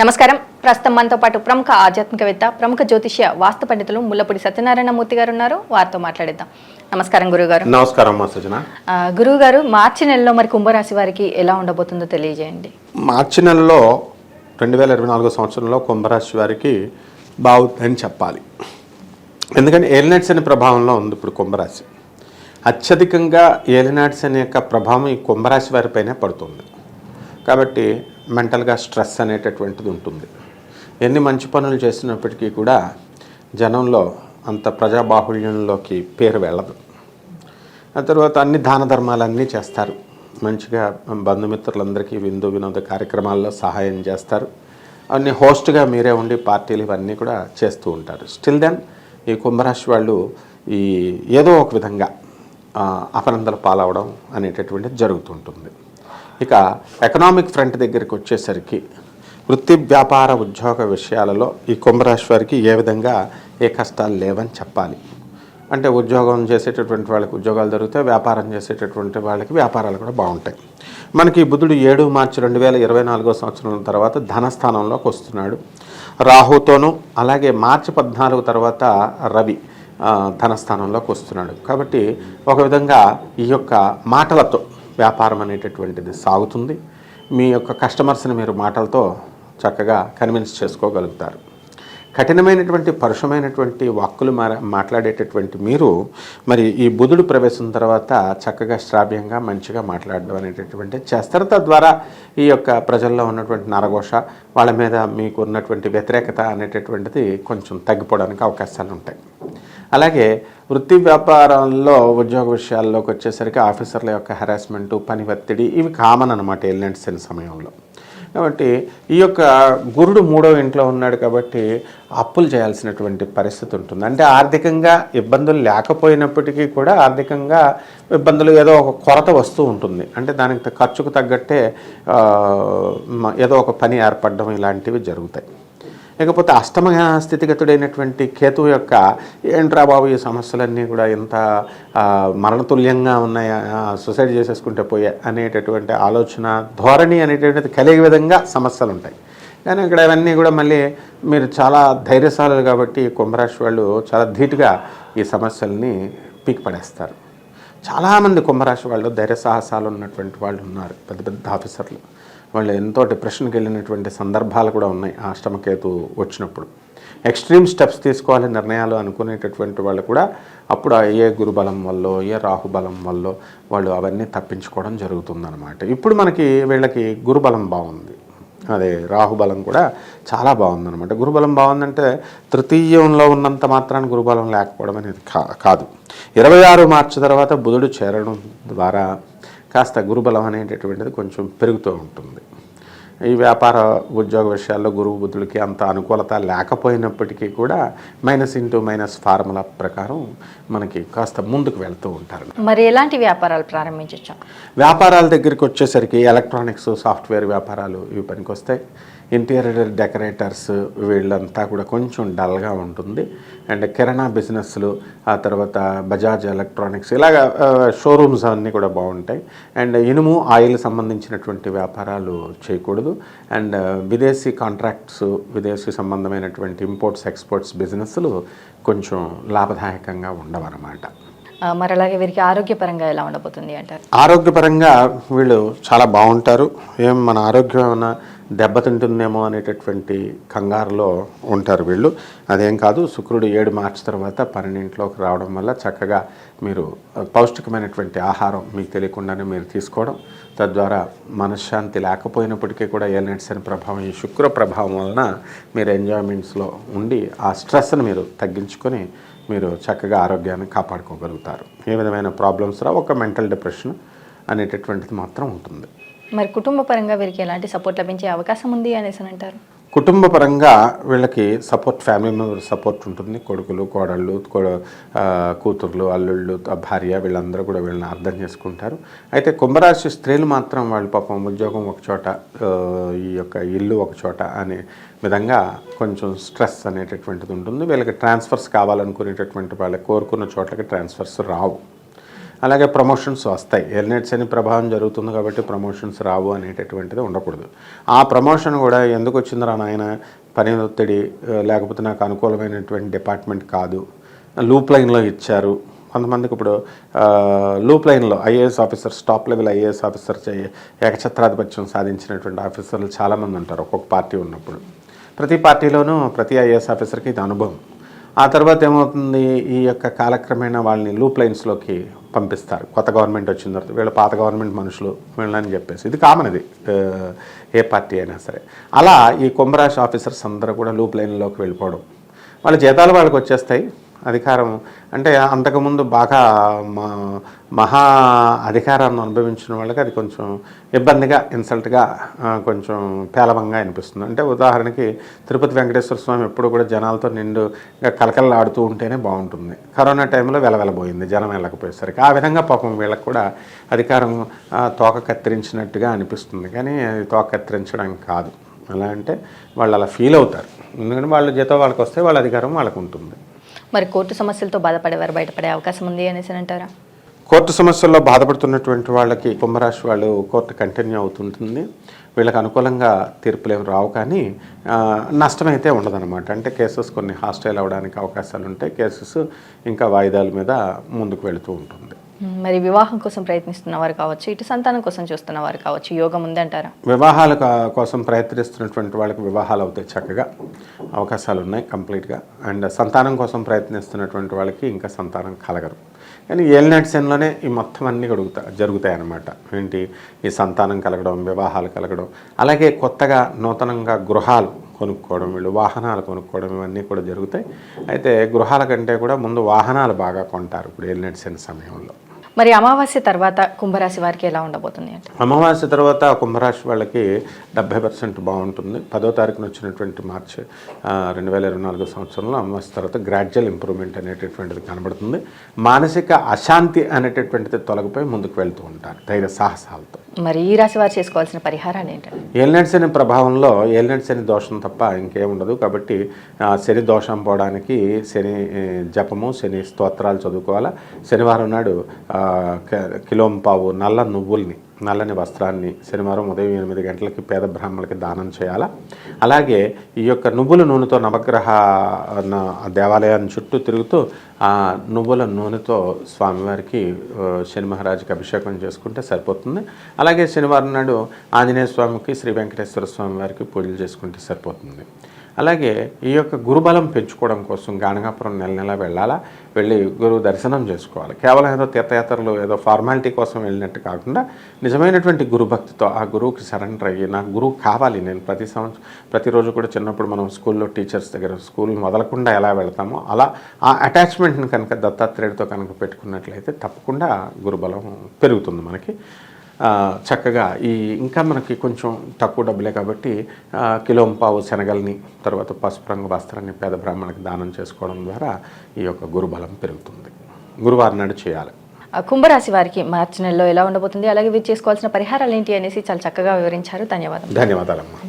నమస్కారం. ప్రస్తుతం మనతో పాటు ప్రముఖ ఆధ్యాత్మికవేత్త ప్రముఖ జ్యోతిష్య వాస్తు పండితులు ముల్లపూడి సత్యనారాయణ మూర్తి గారు ఉన్నారు. వారితో మాట్లాడిద్దాం. నమస్కారం గురుగారు. నమస్కారం మా సజన గురువు గారు మార్చి నెలలో మరి కుంభరాశి వారికి ఎలా ఉండబోతుందో తెలియజేయండి. మార్చి నెలలో రెండు వేల ఇరవై నాలుగో సంవత్సరంలో కుంభరాశి వారికి బాగుందని చెప్పాలి. ఎందుకంటే ఏలినాట్స్ అనే ప్రభావంలో ఉంది ఇప్పుడు కుంభరాశి. అత్యధికంగా ఏలినాట్స్ అనే యొక్క ప్రభావం ఈ కుంభరాశి వారిపైనే పడుతుంది. కాబట్టి మెంటల్గా స్ట్రెస్ అనేటటువంటిది ఉంటుంది. ఎన్ని మంచి పనులు చేసినప్పటికీ కూడా జనంలో అంత ప్రజాబాహుళ్యంలోకి పేరు వెళ్ళదు. ఆ తర్వాత అన్ని దాన ధర్మాలన్నీ చేస్తారు. మంచిగా బంధుమిత్రులందరికీ విందు వినోద కార్యక్రమాల్లో సహాయం చేస్తారు. అన్ని హోస్ట్గా మీరే ఉండి పార్టీలు ఇవన్నీ కూడా చేస్తూ ఉంటారు. స్టిల్ దెన్ ఈ కుంభరాశి వాళ్ళు ఈ ఏదో ఒక విధంగా అపనందలు పాలవడం అనేటటువంటిది జరుగుతుంటుంది. ఇక ఎకనామిక్ ఫ్రంట్ దగ్గరికి వచ్చేసరికి వృత్తి వ్యాపార ఉద్యోగ విషయాలలో ఈ కుంభరాశి వారికి ఏ విధంగా ఏ కష్టాలు లేవని చెప్పాలి. అంటే ఉద్యోగం చేసేటటువంటి వాళ్ళకి ఉద్యోగాలు దొరుకుతాయి వ్యాపారం చేసేటటువంటి వాళ్ళకి వ్యాపారాలు కూడా బాగుంటాయి. మనకి బుధుడు ఏడు మార్చి రెండు వేల ఇరవై నాలుగో సంవత్సరం తర్వాత ధనస్థానంలోకి వస్తున్నాడు. రాహుతోనూ అలాగే మార్చి పద్నాలుగు తర్వాత రవి ధనస్థానంలోకి వస్తున్నాడు. కాబట్టి ఒక విధంగా ఈ యొక్క మాటలతో వ్యాపారం అనేటటువంటిది సాగుతుంది. మీ యొక్క కస్టమర్స్ని మీరు మాటలతో చక్కగా కన్విన్స్ చేసుకోగలుగుతారు. కఠినమైనటువంటి పరుషమైనటువంటి వాక్కులు మాట్లాడేటటువంటి మీరు మరి ఈ బుధుడు ప్రవేశం తర్వాత చక్కగా శ్రావ్యంగా మంచిగా మాట్లాడడం అనేటటువంటి చేస్తారు. తద్వారా ఈ యొక్క ప్రజల్లో ఉన్నటువంటి నరఘోష వాళ్ళ మీద మీకు ఉన్నటువంటి వ్యతిరేకత అనేటటువంటిది కొంచెం తగ్గిపోవడానికి అవకాశాలు ఉంటాయి అలాగే వృత్తి వ్యాపారంలో ఉద్యోగ విషయాల్లోకి వచ్చేసరికి ఆఫీసర్ల యొక్క హెరాస్మెంట్ పని ఒత్తిడి ఇవి కామన్ అనమాట ఎలినెంట్స్ సమయంలో. కాబట్టి ఈ యొక్క గురుడు మూడో ఇంట్లో ఉన్నాడు కాబట్టి అప్పులు చేయాల్సినటువంటి పరిస్థితి ఉంటుంది. అంటే ఆర్థికంగా ఇబ్బందులు లేకపోయినప్పటికీ కూడా ఆర్థికంగా ఇబ్బందులు ఏదో ఒక కొరత వస్తూ ఉంటుంది. అంటే దానికి ఖర్చుకు తగ్గట్టే ఏదో ఒక పని ఏర్పడడం ఇలాంటివి జరుగుతాయి. లేకపోతే అష్టమ స్థితిగతుడైనటువంటి కేతువు యొక్క ఏంట్రా బాబు ఈ సమస్యలన్నీ కూడా ఇంత మరణతుల్యంగా ఉన్నాయా ఆ, సూసైడ్ చేసేసుకుంటే పోయా అనేటటువంటి ఆలోచన ధోరణి అనేటటువంటిది కలిగే విధంగా సమస్యలు ఉంటాయి కానీ ఇక్కడ ఇవన్నీ కూడా మళ్ళీ మీరు చాలా ధైర్యశాలు కాబట్టి కుంభరాశి వాళ్ళు చాలా ధీటుగా ఈ సమస్యల్ని పీకి పడేస్తారు. చాలామంది కుంభరాశి వాళ్ళు ధైర్య సాహసాలు ఉన్నటువంటి వాళ్ళు ఉన్నారు పెద్ద పెద్ద ఆఫీసర్లు. వాళ్ళు ఎంతో డిప్రెషన్కి వెళ్ళినటువంటి సందర్భాలు కూడా ఉన్నాయి ఆ అష్టమకేతు వచ్చినప్పుడు. ఎక్స్ట్రీమ్ స్టెప్స్ తీసుకోవాలి నిర్ణయాలు అనుకునేటటువంటి వాళ్ళు కూడా అప్పుడు ఏ గురుబలం వల్ల ఏ రాహుబలం వల్ల వాళ్ళు అవన్నీ తప్పించుకోవడం జరుగుతుందన్నమాట. ఇప్పుడు మనకి వీళ్ళకి గురుబలం బాగుంది. అదే రాహుబలం కూడా చాలా బాగుందన్నమాట. గురుబలం బాగుందంటే తృతీయంలో ఉన్నంత మాత్రాన్ని గురుబలం లేకపోవడం అనేది కా కాదు. ఇరవై ఆరు మార్చి తర్వాత బుధుడు చేరడం ద్వారా కాస్త గురుబలం అనేటటువంటిది కొంచెం పెరుగుతూ ఉంటుంది. ఈ వ్యాపార ఉద్యోగ విషయాల్లో గురువు బుద్ధులకి అంత అనుకూలత లేకపోయినప్పటికీ కూడా మైనస్ ఇంటూ మైనస్ ఫార్ములా ప్రకారం మనకి కాస్త ముందుకు వెళ్తూ ఉంటారు. మరి ఎలాంటి వ్యాపారాలు ప్రారంభించవచ్చు వ్యాపారాల దగ్గరికి వచ్చేసరికి ఎలక్ట్రానిక్స్ సాఫ్ట్వేర్ వ్యాపారాలు ఇవి పనికొస్తాయి. ఇంటీరియర్ డెకరేటర్స్ వీళ్ళంతా కూడా కొంచెం డల్గా ఉంటుంది. అండ్ కిరాణా బిజినెస్లు ఆ తర్వాత బజాజ్ ఎలక్ట్రానిక్స్ ఇలాగ షోరూమ్స్ అన్నీ కూడా బాగుంటాయి. అండ్ ఇనుము ఆయిల్ సంబంధించినటువంటి వ్యాపారాలు చేయకూడదు. అండ్ విదేశీ కాంట్రాక్ట్స్ విదేశీ సంబంధమైనటువంటి ఇంపోర్ట్స్ ఎక్స్పోర్ట్స్ బిజినెస్లు కొంచెం లాభదాయకంగా ఉండవన్నమాట. మరి అలాగే వీరికి ఆరోగ్యపరంగా ఎలా ఉండబోతుంది అంటారు? ఆరోగ్యపరంగా వీళ్ళు చాలా బాగుంటారు. ఏం మన ఆరోగ్యం ఏమైనా దెబ్బతింటుందేమో అనేటటువంటి కంగారులో ఉంటారు వీళ్ళు. అదేం కాదు శుక్రుడు ఏడు మార్చి తర్వాత పన్నెండింట్లోకి రావడం వల్ల చక్కగా మీరు పౌష్టికమైనటువంటి ఆహారం మీకు తెలియకుండానే మీరు తీసుకోవడం తద్వారా మనశ్శాంతి లేకపోయినప్పటికీ కూడా ఎల్నెట్స్ అనే ప్రభావం ఈ శుక్ర ప్రభావం వలన మీరు ఎంజాయ్మెంట్స్లో ఉండి ఆ స్ట్రెస్ని మీరు తగ్గించుకొని మీరు చక్కగా ఆరోగ్యాన్ని కాపాడుకోగలుగుతారు. ఏ విధమైన ప్రాబ్లమ్స్ రా ఒక మెంటల్ డిప్రెషన్ అనేటటువంటిది మాత్రం ఉంటుంది. మరి కుటుంబ పరంగా వీరికి ఎలాంటి సపోర్ట్ లభించే అవకాశం ఉంది అనేసి అంటారు? కుటుంబ పరంగా వీళ్ళకి సపోర్ట్ ఫ్యామిలీ మెంబర్ సపోర్ట్ ఉంటుంది. కొడుకులు కోడళ్ళు కో- కూతుర్లు అల్లుళ్ళు భార్య వీళ్ళందరూ కూడా వీళ్ళని అర్థం చేసుకుంటారు. అయితే కుంభరాశి స్త్రీలు మాత్రం వాళ్ళు పాపం ఉద్యోగం ఒక చోట ఈ యొక్క ఇల్లు ఒక చోట అనే విధంగా కొంచెం స్ట్రెస్ అనేటటువంటిది ఉంటుంది. వీళ్ళకి ట్రాన్స్ఫర్స్ కావాలనుకునేటటువంటి వాళ్ళకి కోరుకున్న చోట్లకి ట్రాన్స్ఫర్స్ రావు. అలాగే ప్రమోషన్స్ వస్తాయి. ఎల్నెట్స్ అని ప్రభావం జరుగుతుంది కాబట్టి ప్రమోషన్స్ రావు అనేటటువంటిది ఉండకూడదు. ఆ ప్రమోషన్ కూడా ఎందుకు వచ్చిందిరా నాయన? పని ఒత్తిడి లేకపోతే నాకు అనుకూలమైనటువంటి డిపార్ట్మెంట్ కాదు. లూప్ లైన్లో ఇచ్చారు. కొంతమందికి ఇప్పుడు లూప్ లైన్లో IAS officers top level IAS officer ఏకఛత్రాధిపత్యం సాధించినటువంటి ఆఫీసర్లు చాలామంది ఉంటారు ఒక్కొక్క పార్టీ ఉన్నప్పుడు. ప్రతి పార్టీలోనూ ప్రతి ఐఏఎస్ ఆఫీసర్కి ఇది అనుభవం. ఆ తర్వాత ఏమవుతుంది? ఈ యొక్క కాలక్రమేణా వాళ్ళని లూప్ లైన్స్లోకి పంపిస్తారు. కొత్త గవర్నమెంట్ వచ్చిన తర్వాత వీళ్ళ పాత గవర్నమెంట్ మనుషులు వీళ్ళని చెప్పేసి. ఇది కామన్ ఇది. ఏ పార్టీ అయినా సరే. అలా ఈ కుంభరాశి ఆఫీసర్స్ అందరూ కూడా లూప్ లైన్లోకి వెళ్ళిపోవడం. వాళ్ళ జీతాలు వాళ్ళకి వచ్చేస్తాయి. అధికారం. అంటే అంతకుముందు బాగా మా- మహా అధికారాన్ని అనుభవించిన వాళ్ళకి అది కొంచెం ఇబ్బందిగా ఇన్సల్ట్గా కొంచెం పేలవంగా అనిపిస్తుంది. అంటే ఉదాహరణకి తిరుపతి వెంకటేశ్వర స్వామి ఎప్పుడు కూడా జనాలతో నిండుగా కలకలలాడుతూ ఉంటేనే బాగుంటుంది. కరోనా టైంలో వెలవెలబోయింది జనం వెళ్ళకపోయేసరికి. ఆ విధంగా పాపం వీళ్ళకి కూడా అధికారం ఆ, తోక కత్తిరించినట్టుగా అనిపిస్తుంది. కానీ అది తోక కత్తిరించడం కాదు. ఎలా అంటే వాళ్ళు అలా ఫీల్ అవుతారు. ఎందుకంటే వాళ్ళ జీతం వాళ్ళకి వస్తే వాళ్ళ అధికారం వాళ్ళకు ఉంటుంది మరి కోర్టు సమస్యలతో బాధపడేవారు బయటపడే అవకాశం ఉంది అనేసి అంటారా? కోర్టు సమస్యల్లో బాధపడుతున్నటువంటి వాళ్ళకి కుంభరాశి వాళ్ళు కోర్టు కంటిన్యూ అవుతుంటుంది. వీళ్ళకి అనుకూలంగా తీర్పులు ఏమి రావు కానీ నష్టమైతే ఉండదన్నమాట. అంటే కేసెస్ కొన్ని హాస్టైల్ అవ్వడానికి అవకాశాలు ఉంటాయి. కేసెస్ ఇంకా వాయిదాల మీద ముందుకు వెళుతూ ఉంటుంది మరి వివాహం కోసం ప్రయత్నిస్తున్న వారు కావచ్చు ఇటు సంతానం కోసం చూస్తున్న వారు కావచ్చు యోగం ఉంది అంటారా వివాహాల కోసం ప్రయత్నిస్తున్నటువంటి వాళ్ళకి వివాహాలు అవుతాయి చక్కగా. అవకాశాలు ఉన్నాయి కంప్లీట్గా. అండ్ సంతానం కోసం ప్రయత్నిస్తున్నటువంటి వాళ్ళకి ఇంకా సంతానం కలగరు. కానీ ఏలినాటి సెన్లోనే ఈ మొత్తం అన్నీ కడుగుతా జరుగుతాయి అన్నమాట ఏంటి? ఈ సంతానం కలగడం వివాహాలు కలగడం అలాగే కొత్తగా నూతనంగా గృహాలు కొనుక్కోవడం వీళ్ళు వాహనాలు కొనుక్కోవడం ఇవన్నీ కూడా జరుగుతాయి. అయితే గృహాల కంటే కూడా ముందు వాహనాలు బాగా కొంటారు ఇప్పుడు ఏలినాటి సెన్ సమయంలో. మరి అమావాస్య తర్వాత కుంభరాశి వారికి ఎలా ఉండబోతుంది అంటే? అమావాస్య తర్వాత కుంభరాశి వాళ్ళకి డెబ్బై పర్సెంట్ బాగుంటుంది. పదో తారీఖున వచ్చినటువంటి మార్చి రెండు వేల ఇరవై నాలుగు సంవత్సరంలో అమావాస్య తర్వాత గ్రాడ్యువల్ ఇంప్రూవ్మెంట్ అనేటటువంటిది కనబడుతుంది. మానసిక అశాంతి అనేటటువంటిది తొలగిపోయి ముందుకు వెళ్తూ ఉంటారు ధైర్య సాహసాలతో. మరి ఈ రాశి వారు చేసుకోవాల్సిన పరిహారాలు ఏంటంటే ఏలినట్ శని ప్రభావంలో ఏలినట్ శని దోషం తప్ప ఇంకేం ఉండదు కాబట్టి శని దోషం పోవడానికి శని జపము శని స్తోత్రాలు చదువుకోవాలా. శనివారం నాడు కిలోంపావు నల్ల నువ్వుల్ని నల్లని వస్త్రాన్ని శనివారం ఉదయం ఎనిమిది గంటలకి పేద బ్రాహ్మణులకి దానం చేయాలా? అలాగే ఈ యొక్క నువ్వుల నూనెతో నవగ్రహ దేవాలయాన్ని చుట్టూ తిరుగుతూ ఆ నువ్వుల నూనెతో స్వామివారికి శని మహారాజుకి అభిషేకం చేసుకుంటే సరిపోతుంది. అలాగే శనివారం నాడు ఆంజనేయ స్వామికి శ్రీ వెంకటేశ్వర స్వామి వారికి పూజలు చేసుకుంటే సరిపోతుంది. అలాగే ఈ యొక్క గురుబలం పెంచుకోవడం కోసం గాణగాపురం నెల నెల వెళ్ళాలా? వెళ్ళి గురువు దర్శనం చేసుకోవాలి. కేవలం ఏదో తీర్థయాత్రలు ఏదో ఫార్మాలిటీ కోసం వెళ్ళినట్టు కాకుండా నిజమైనటువంటి గురుభక్తితో ఆ గురువుకి సరెండర్ అయ్యి నాకు గురువు కావాలి నేను ప్రతి సంవత్సరం ప్రతిరోజు కూడా చిన్నప్పుడు మనం స్కూల్లో టీచర్స్ దగ్గర స్కూల్ మొదలకుండా ఎలా వెళ్తామో అలా ఆ అటాచ్మెంట్ని కనుక దత్తాత్రేయుడితో కనుక పెట్టుకున్నట్లయితే తప్పకుండా గురుబలం పెరుగుతుంది మనకి. చక్కగా ఈ ఇంకా మనకి కొంచెం తక్కువ డబ్బులే కాబట్టి ఆ, కిలోం పావు శనగల్ని తర్వాత పసుపు రంగు వస్త్రాన్ని పేద బ్రాహ్మణునికి దానం చేసుకోవడం ద్వారా ఈ యొక్క గురుబలం పెరుగుతుంది. గురువారం నాడు చేయాలి. కుంభరాశి వారికి మార్చి నెలలో ఎలా ఉండబోతుంది అలాగే వీరు చేసుకోవాల్సిన పరిహారాలు ఏంటి అనేసి చాలా చక్కగా వివరించారు. ధన్యవాదాలు ధన్యవాదాలమ్మా.